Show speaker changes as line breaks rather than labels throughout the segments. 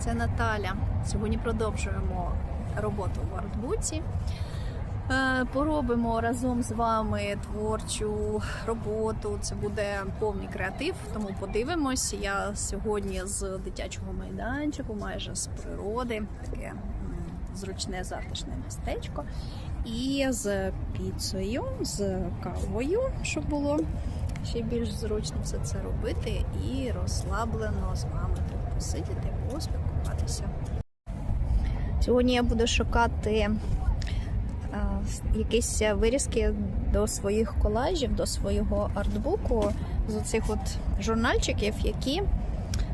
це Наталя. Сьогодні продовжуємо роботу в артбуці. Е, Поробимо разом з вами творчу роботу. Це буде повний креатив, тому подивимось. Я сьогодні з дитячого майданчику, майже з природи, таке зручне затишне містечко. І з піцею, з кавою, щоб було ще більш зручно все це робити і розслаблено з вами тут посидіти, поспілкуватися. Сьогодні я буду шукати е, якісь вирізки до своїх колажів, до свого артбуку з оцих от журнальчиків, які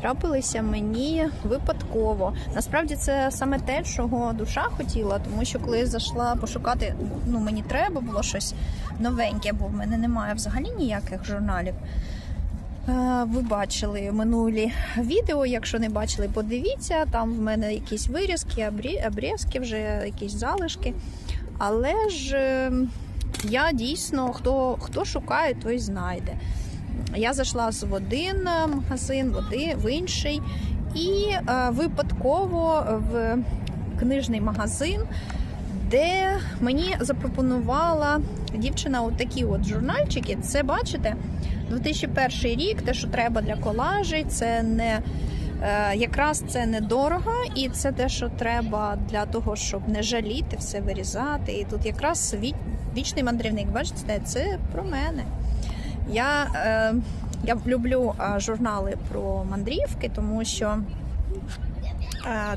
трапилися мені випадково. Насправді це саме те, чого душа хотіла, тому що коли я зайшла пошукати, ну мені треба було щось новеньке, бо в мене немає взагалі ніяких журналів. Е, Ви бачили минулі відео. Якщо не бачили, подивіться. Там в мене якісь вирізки, обрізки, вже якісь залишки. Але ж е, я дійсно хто, хто шукає, той знайде. Я зайшла в один е, магазин, в інший, і випадково в книжний магазин, де мені запропонувала дівчина такі от журнальчики. Це бачите, 2001 рік, те, що треба для колажей, це не е, якраз це недорого, і це те, що треба для того, щоб не жаліти, все вирізати. І тут якраз вічний мандрівник, бачите, це про мене. Я, е, я люблю е, журнали про мандрівки, тому що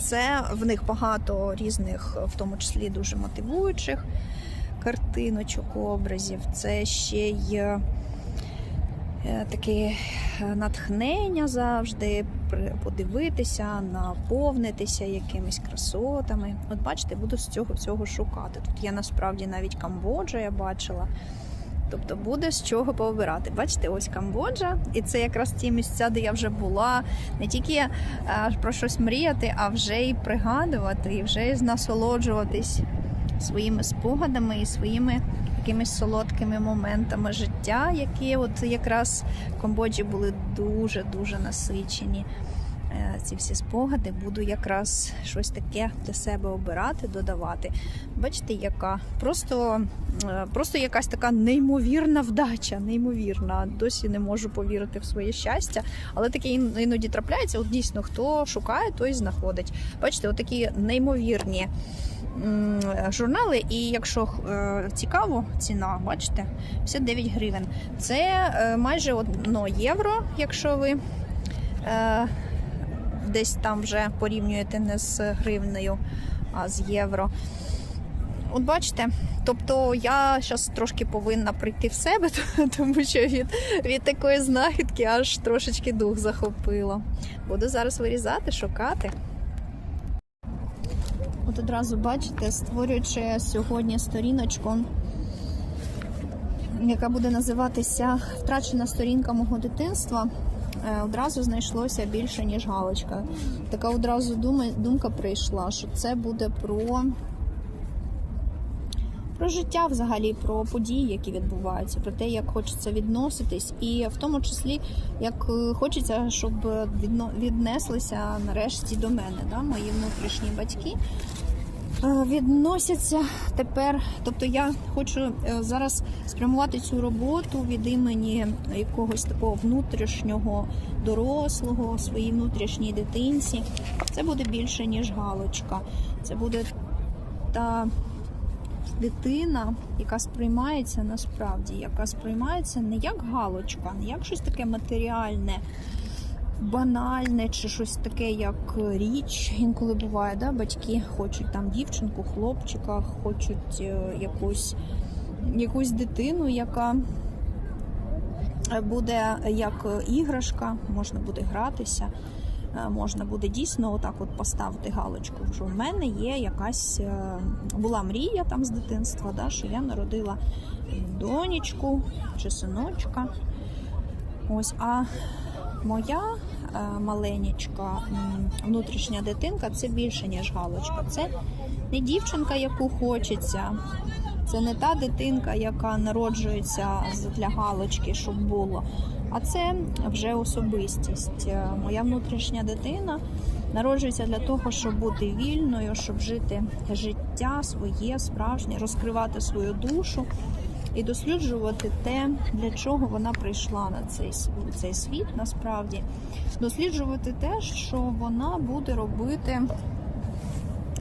це в них багато різних, в тому числі дуже мотивуючих картиночок, образів. Це ще й таке е, натхнення завжди, подивитися, наповнитися якимись красотами. От бачите, буду з цього всього шукати. Тут є насправді навіть Камбоджа, я бачила. Тобто буде з чого пообирати. Бачите, ось Камбоджа, і це якраз ті місця, де я вже була. Не тільки е, про щось мріяти, а вже й пригадувати, і вже насолоджуватись своїми спогадами і своїми якимись солодкими моментами життя, які от якраз в Камбоджі були дуже дуже насичені. Е, Ці всі спогади буду якраз щось таке для себе обирати, додавати. Бачите, яка просто, е, просто якась така неймовірна вдача, неймовірна. Досі не можу повірити в своє щастя, але таке іноді трапляється. От дійсно, хто шукає, той знаходить. Бачите, отакі неймовірні журнали. І якщо е, цікаво, ціна, бачите, 59 гривень. Це е, майже 1 євро, якщо ви. Е, Десь там вже порівнюєте не з гривнею, а з євро. От бачите, тобто я зараз трошки повинна прийти в себе, тому що від, від такої знахідки аж трошечки дух захопило. Буду зараз вирізати, шукати. От одразу бачите, створюючи сьогодні сторіночку, яка буде називатися Втрачена сторінка мого дитинства. е, Одразу знайшлося більше, ніж галочка. Така одразу думка прийшла, що це буде про, про життя взагалі, про події, які відбуваються, про те, як хочеться відноситись, і в тому числі як е, хочеться, щоб віднеслися нарешті до мене, да, мої внутрішні батьки. Е, Відносяться тепер, тобто я хочу е, зараз спрямувати цю роботу від імені якогось такого внутрішнього дорослого, своїй внутрішній дитинці. Це буде більше, ніж галочка. Це буде та дитина, яка сприймається насправді, яка сприймається не як галочка, не як щось таке матеріальне банальне чи щось таке, як річ. Інколи буває, да? батьки хочуть там дівчинку, хлопчика, хочуть е, якусь, якусь дитину, яка буде як іграшка, можна буде гратися. е, Можна буде дійсно отак от поставити галочку. Що в мене є якась е, була мрія там з дитинства, да, що я народила донечку чи синочка. Ось, а моя е, маленечка м, внутрішня дитинка це більше, ніж галочка. Це не дівчинка, яку хочеться. Це не та дитинка, яка народжується для галочки, щоб було. А це вже особистість. Е, Моя внутрішня дитина народжується для того, щоб бути вільною, щоб жити життя своє, справжнє, розкривати свою душу і досліджувати те, для чого вона прийшла на цей, цей світ, насправді. Досліджувати те, що вона буде робити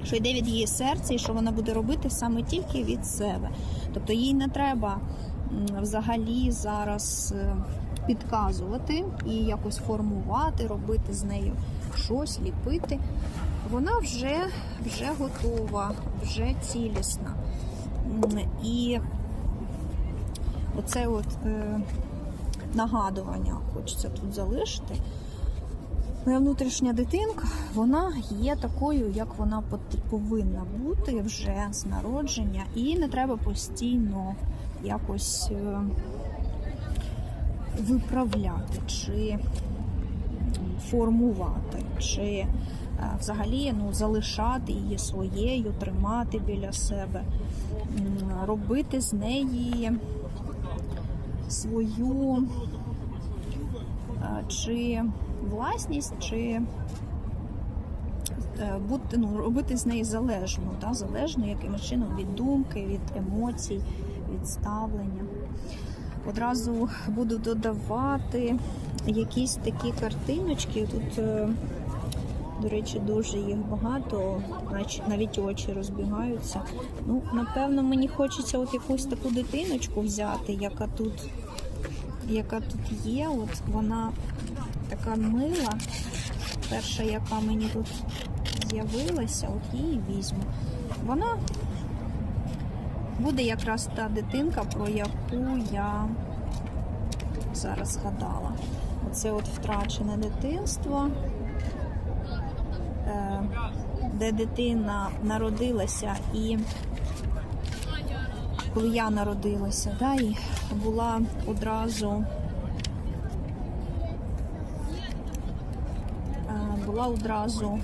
що йде від її серця, і що вона буде робити саме тільки від себе. Тобто їй не треба взагалі зараз е, підказувати і якось формувати, робити з нею щось, ліпити. Вона вже, вже готова, вже цілісна. І оце от е, нагадування хочеться тут залишити. Моя внутрішня дитинка, вона є такою, як вона повинна бути вже з народження, і не треба постійно якось е, виправляти чи формувати, чи е, взагалі ну, залишати її своєю, тримати біля себе, робити з неї свою е, чи власність, чи е, бути, ну, робити з неї залежну, да, залежну якимось чином від думки, від емоцій, від ставлення. Одразу буду додавати якісь такі картиночки. Тут, е, до речі, дуже їх багато, навіть очі розбігаються. Ну, напевно, мені хочеться от якусь таку дитиночку взяти, яка тут, яка тут є. От вона така мила. Перша, яка мені тут з'явилася, от її візьму. Вона буде якраз та дитинка, про яку я зараз згадала. Оце от втрачене дитинство, де дитина народилася і коли я народилася, да, і була одразу е, була одразу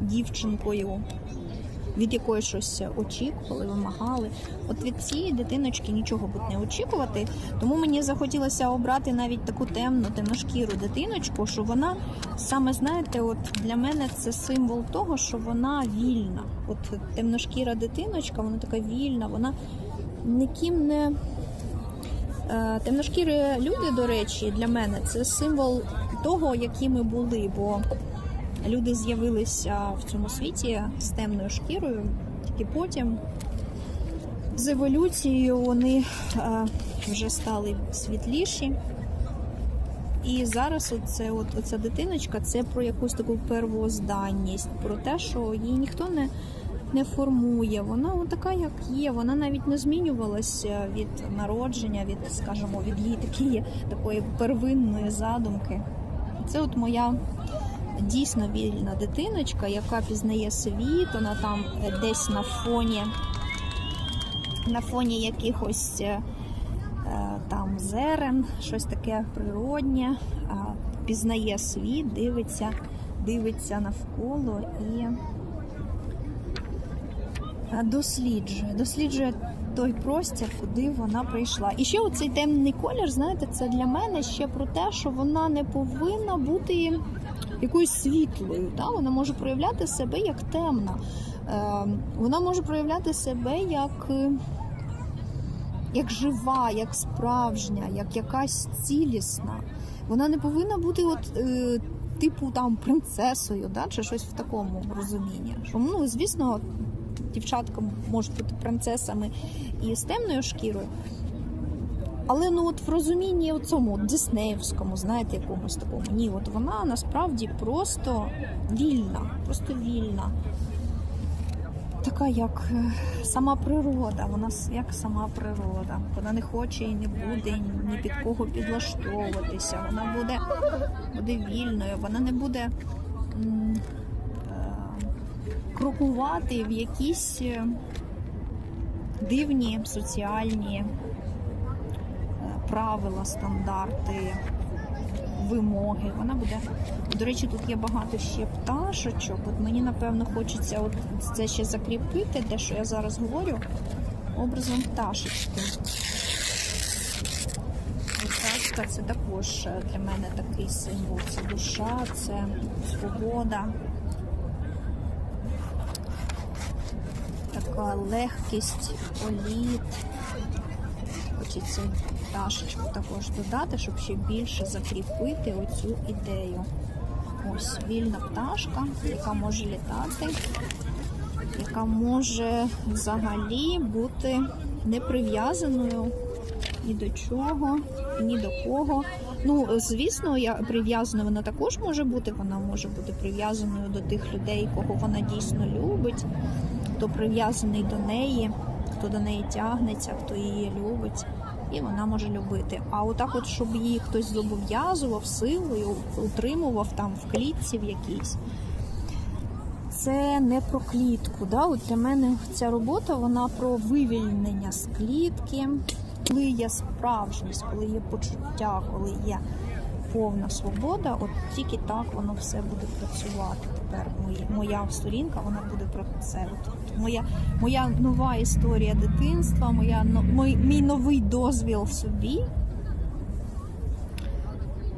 дівчинкою, від якої щось очікували, вимагали. От від цієї дитиночки нічого буде не очікувати. Тому мені захотілося обрати навіть таку темну, темношкіру дитиночку, що вона саме знаєте, от для мене це символ того, що вона вільна. От темношкіра дитиночка, вона така вільна, вона ніким не. Е, Темношкірі люди, до речі, для мене це символ того, які ми були, бо люди з'явилися в цьому світі з темною шкірою, тільки потім з еволюцією вони е, вже стали світліші. І зараз оце, от, оця дитиночка це про якусь таку первозданність, про те, що її ніхто не, не формує. Вона така, як є. Вона навіть не змінювалася від народження, від, скажімо, від її такої, такої первинної задумки. Це от моя дійсно вільна дитиночка, яка пізнає світ, вона там десь на фоні, на фоні якихось е, е, там зерен, щось таке природнє, пізнає світ, дивиться, дивиться навколо і е, досліджує, досліджує той простір, куди вона прийшла. І ще оцей темний колір, знаєте, це для мене ще про те, що вона не повинна бути якоюсь світлою. Да? Вона може проявляти себе як темна. Е, вона може проявляти себе як, е, як жива, як справжня, як якась цілісна. Вона не повинна бути от. Е, Типу там принцесою, да, чи щось в такому розумінні. Ну, звісно, дівчатка можуть бути принцесами і з темною шкірою. Але ну от в розумінні цьому Диснеївському, знаєте, якомусь такому, ні, от вона насправді просто вільна, просто вільна. Така як е, сама природа, вона як сама природа. Вона не хоче і не буде ні під кого підлаштовуватися. Вона буде, буде вільною, вона не буде м, е, крокувати в якісь е, дивні соціальні правила, стандарти, вимоги. Вона буде. До речі, тут є багато ще пташечок. От мені напевно хочеться от це ще закріпити, те, що я зараз говорю. образом пташечки. Пташка це також для мене такий символ. Це душа, це свобода. Така легкість, політ. Хочеться пташечку також додати, щоб ще більше закріпити оцю ідею. Ось вільна пташка, яка може літати, яка може взагалі бути не прив'язаною ні до чого, ні до кого. Ну, звісно, я прив'язана вона також може бути. Вона може бути прив'язаною до тих людей, кого вона дійсно любить, хто прив'язаний до неї, хто до неї тягнеться, хто її любить. І вона може любити. А отак, от, щоб її хтось зобов'язував силою, утримував там в клітці в якійсь. Це не про клітку. Да? От для мене ця робота вона про вивільнення з клітки, коли є справжність, коли є почуття, коли є повна свобода, от тільки так воно все буде працювати. Тепер моя, моя сторінка вона буде про це. От, моя, моя нова історія дитинства, моя, мій, мій новий дозвіл собі.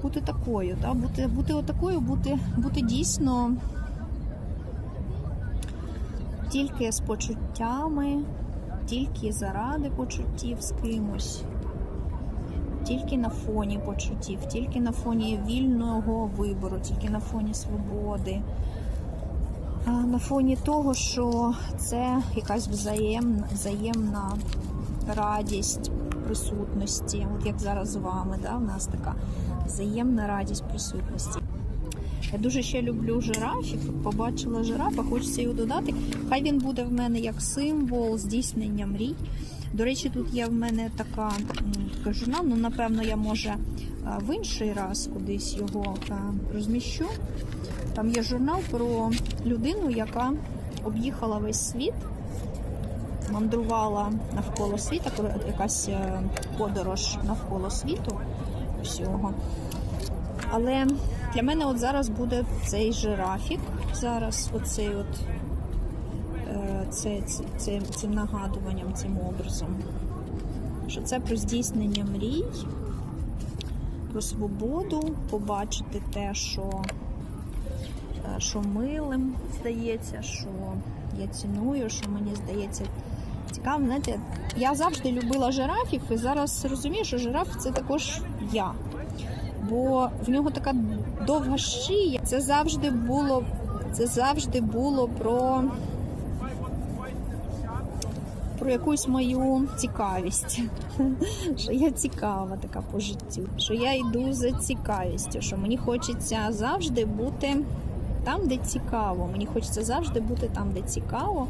Бути такою, да? бути, бути отакою, бути, бути дійсно тільки з почуттями, тільки заради почуттів з кимось, тільки на фоні почуттів, тільки на фоні вільного вибору, тільки на фоні свободи, на фоні того, що це якась взаємна, взаємна радість присутності, от як зараз з вами, да, у нас така взаємна радість присутності. Я дуже ще люблю жирафів. Побачила жирафа, хочеться його додати. Хай він буде в мене як символ здійснення мрій. До речі, тут є в мене така така журнал, ну напевно, я може е, в інший раз кудись його е, розміщу. Там є журнал про людину, яка об'їхала весь світ, мандрувала навколо коли- якась е, подорож навколо світу всього. Але для мене от зараз буде цей жирафік. Зараз оцей от це, це, цим нагадуванням, цим образом. Що це про здійснення мрій, про свободу, побачити те, що, е, що милим здається, що я ціную, що мені здається цікавим. Знаєте, я завжди любила жирафів і зараз розумію, що жираф це також я бо в нього така довга шия. Це завжди було, це завжди було про, про якусь мою цікавість. Що я цікава така по життю, що я йду за цікавістю, що мені хочеться завжди бути там, де цікаво. Мені хочеться завжди бути там, де цікаво.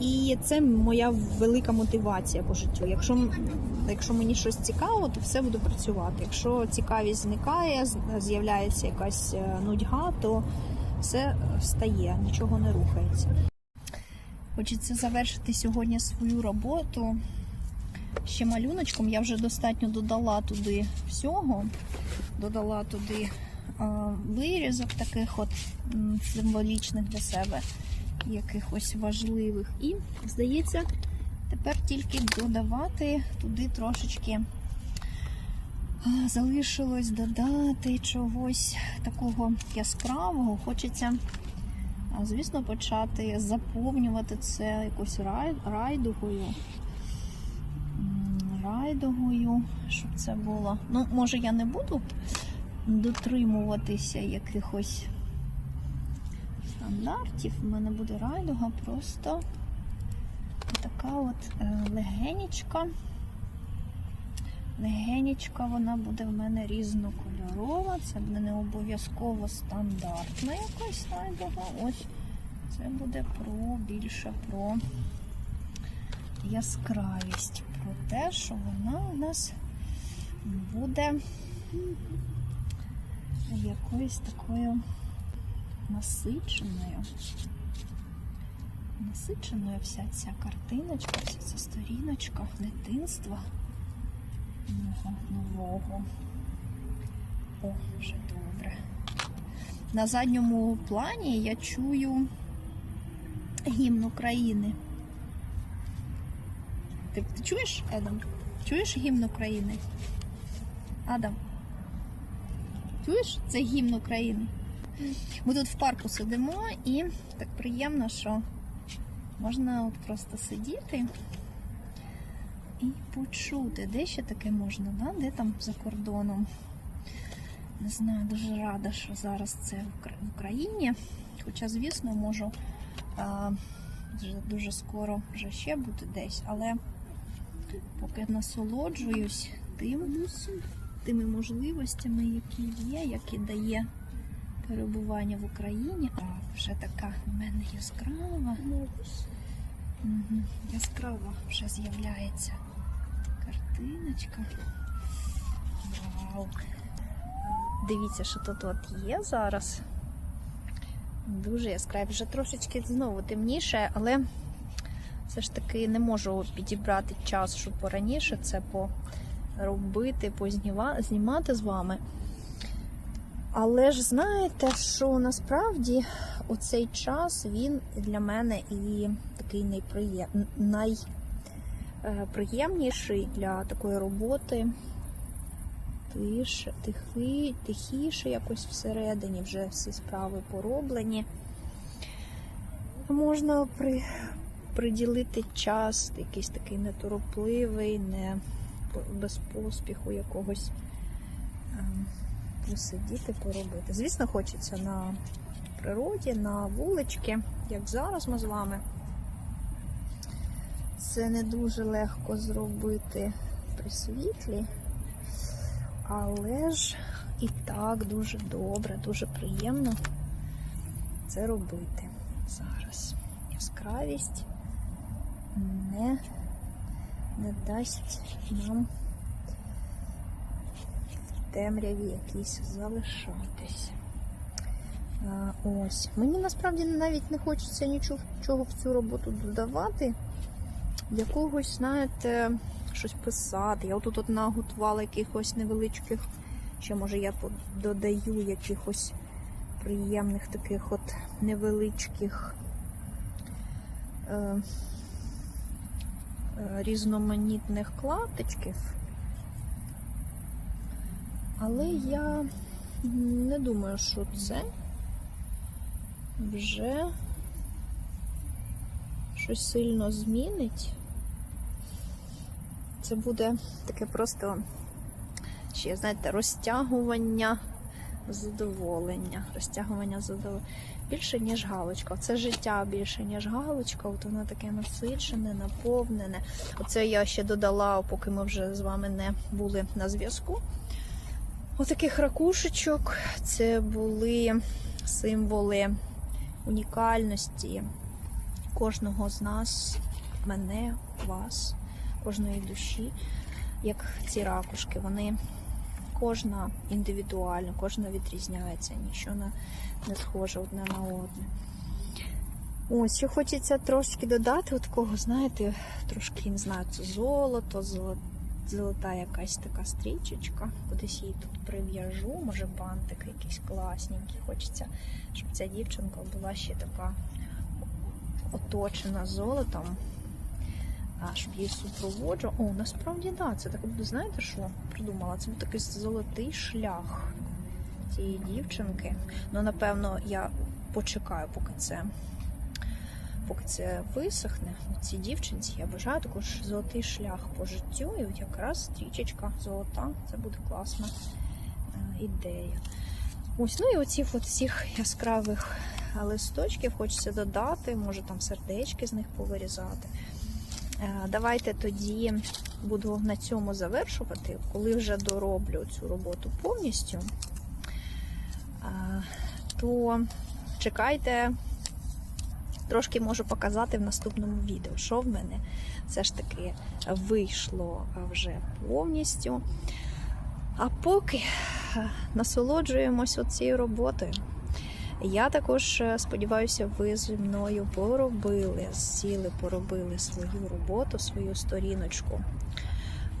І це моя велика мотивація по життю. Якщо, якщо мені щось цікаво, то все буде працювати. Якщо цікавість зникає, з'являється якась е, нудьга, то все встає, нічого не рухається. Хочеться завершити сьогодні свою роботу. Ще малюночком я вже достатньо додала туди всього, додала туди вирізок таких от символічних для себе якихось важливих. І, здається, тепер тільки додавати туди трошечки залишилось додати чогось такого яскравого. Хочеться, звісно, почати заповнювати це якось рай, райдугою. Райдугою, щоб це було. Ну, може, я не буду дотримуватися якихось стандартів. У мене буде райдуга просто така от е, Легенічка вона буде в мене різнокольорова. Це буде не обов'язково стандартна якась райдуга. Ось це буде про більше про яскравість. Про те, що вона у нас буде якоюсь такою насиченою. Насиченою вся ця картиночка, вся ця сторіночка дитинства мого нового. О, вже добре. На задньому плані я чую гімн України. Ти, ти чуєш, Едам? Чуєш гімн України? Адам? Чуєш? Це гімн України. Ми тут в парку сидимо і так приємно, що можна от просто сидіти і почути. Де ще таке можна, да? де там за кордоном? Не знаю, дуже рада, що зараз це в Україні. Хоча, звісно, можу а, вже дуже скоро вже ще бути десь, але поки насолоджуюсь тим, тими можливостями, які є, які дає перебування в Україні. А вже така в мене яскрава. Мгм. Яскрава вже з'являється картиночка. Вау! Дивіться, що тут от є зараз. Дуже яскраві. Вже трошечки знову темніше, але все ж таки не можу підібрати час, щоб пораніше це поробити, позніма- знімати з вами. Але ж знаєте, що насправді оцей час він для мене і такий найприєм... найприємніший для такої роботи. Тише, тихи, тихіше якось всередині, вже всі справи пороблені. Можна при, приділити час, якийсь такий неторопливий, не без поспіху якогось ем, посидіти, поробити. Звісно, хочеться на природі, на вулички, як зараз ми з вами. Це не дуже легко зробити при світлі, але ж і так дуже добре, дуже приємно це робити зараз. Яскравість не, не дасть нам в темряві якісь залишатись. Ось. Мені насправді навіть не хочеться нічого в цю роботу додавати. Якогось, знаєте, щось писати. Я отут от наготувала якихось невеличких, ще може я додаю якихось приємних таких от невеличких е, е, різноманітних клаптичків. Але я не думаю, що це вже щось сильно змінить. Це буде таке просто ще, знаєте, розтягування задоволення. Розтягування задоволення. Більше, ніж галочка. Це життя більше, ніж галочка. От воно таке насичене, наповнене. Оце я ще додала, поки ми вже з вами не були на зв'язку. Отаких ракушечок. Це були символи унікальності кожного з нас, мене, вас, кожної душі, як ці ракушки. Вони кожна індивідуальна, кожна відрізняється, нічого не, схоже одне на одне. Ось, що хочеться трошки додати, от такого, знаєте, трошки, не знаю, це золото, золо- золота якась така стрічечка. Кудись її тут прив'яжу, може бантики якісь класненькі. Хочеться, щоб ця дівчинка була ще така оточена золотом, а щоб її супроводжу. О, насправді да, це так, знаєте що придумала? Це був такий золотий шлях цієї дівчинки. Ну, напевно, я почекаю, поки це. Поки це висохне, цій дівчинці я бажаю також золотий шлях по життю, і от якраз стрічечка золота. Це буде класна е, ідея. Ось, ну і оці от всіх яскравих листочків хочеться додати, може там сердечки з них повирізати. Е, Давайте тоді буду на цьому завершувати, коли вже дороблю цю роботу повністю, е, то чекайте, трошки можу показати в наступному відео, що в мене все ж таки вийшло вже повністю. А поки е, насолоджуємось цією роботою. Я також е, сподіваюся, ви зі мною поробили, сіли, поробили свою роботу, свою сторіночку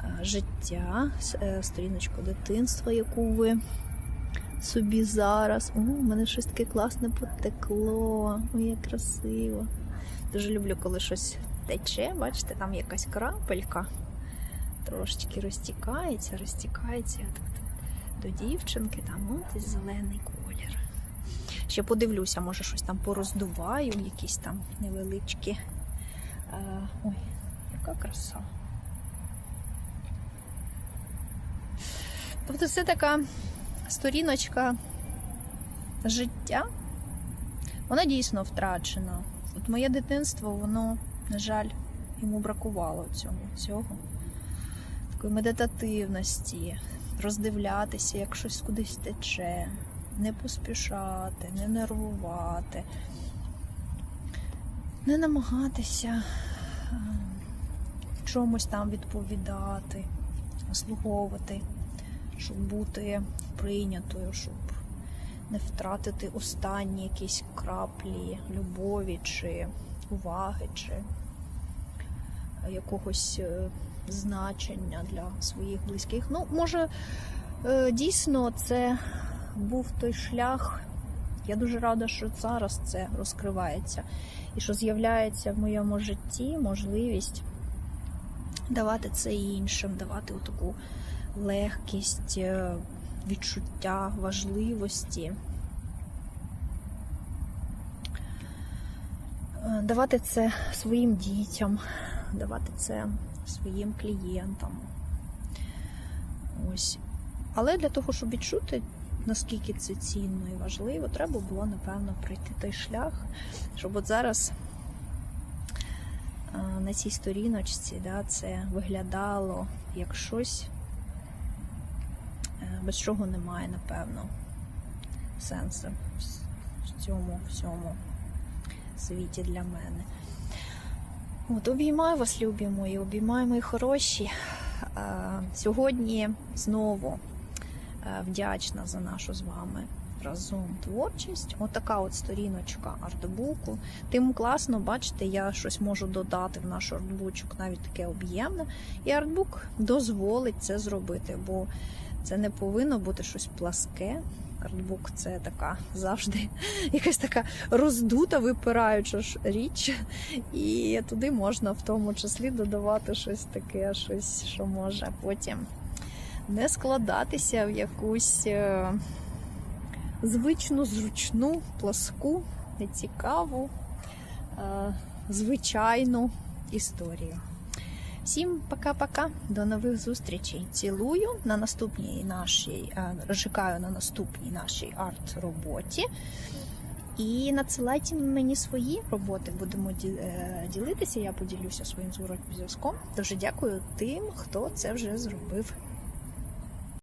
е, життя, е, сторіночку дитинства, яку ви собі зараз. У мене щось таке класне потекло. Ой, як красиво. Дуже люблю, коли щось тече, бачите, там якась крапелька. Трошечки розтікається, розтікається до дівчинки, там от зелений. Ще подивлюся, може щось там пороздуваю, якісь там невеличкі. Е, ой, яка краса. Тобто це така сторіночка життя. Вона дійсно втрачена. От моє дитинство, воно, на жаль, йому бракувало цього. цього. Такої медитативності, роздивлятися, як щось кудись тече, не поспішати, не нервувати, не намагатися е, чомусь там відповідати, заслуговувати, щоб бути прийнятою, щоб не втратити останні якісь краплі любові чи уваги, чи якогось е, значення для своїх близьких. Ну, може, е, дійсно, це був той шлях. Я дуже рада, що зараз це розкривається і що з'являється в моєму житті можливість давати це іншим, давати таку легкість, е, відчуття важливості. Е, Давати це своїм дітям, давати це своїм клієнтам. Ось. Але для того, щоб відчути, наскільки це цінно і важливо, треба було, напевно, пройти той шлях, щоб от зараз на цій сторіночці да, це виглядало як щось, е, без чого немає, напевно, сенсу в цьому всьому світі для мене. От, обіймаю вас, любі мої, обіймаю мої хороші. Сьогодні знову вдячна за нашу з вами разом творчість. Отака от сторіночка артбуку. Тим класно, бачите, я щось можу додати в наш артбучок, навіть таке об'ємне. І артбук дозволить це зробити, бо це не повинно бути щось пласке. Артбук це така завжди якась така роздута, випираюча ж річ. І туди можна в тому числі додавати щось таке, щось, що може потім не складатися в якусь е, звичну, зручну, пласку, нецікаву, е, звичайну історію. Всім пока-пока, до нових зустрічей. Цілую на наступній нашій, е, чекаю на наступній нашій арт-роботі. І надсилайте мені свої роботи, будемо ділитися. Я поділюся своїм зворотнім зв'язком. Дуже дякую тим, хто це вже зробив.